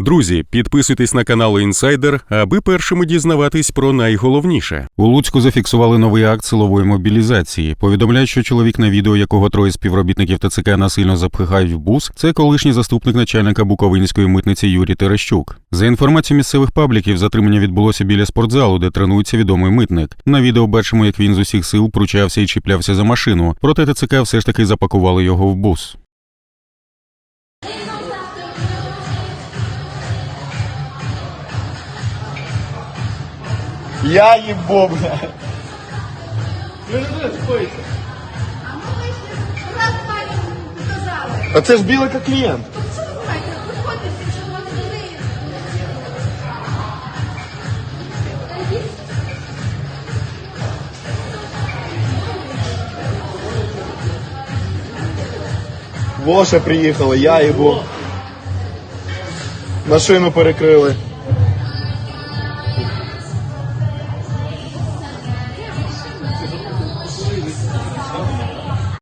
Друзі, підписуйтесь на канал Інсайдер, аби першими дізнаватись про найголовніше. У Луцьку зафіксували новий акт силової мобілізації. Повідомляють, що чоловік на відео, якого троє співробітників ТЦК насильно запхають в бус, це колишній заступник начальника Буковинської митниці Юрій Терещук. За інформацією місцевих пабліків, затримання відбулося біля спортзалу, де тренується відомий митник. На відео бачимо, як він з усіх сил пручався і чіплявся за машину. Проте ТЦК все ж таки запакували його в бус. Я їбу, бля. Ну, А ми вийшли, показали. А це ж білий як клієнт. Воша приїхали, я їбу. Машину перекрили.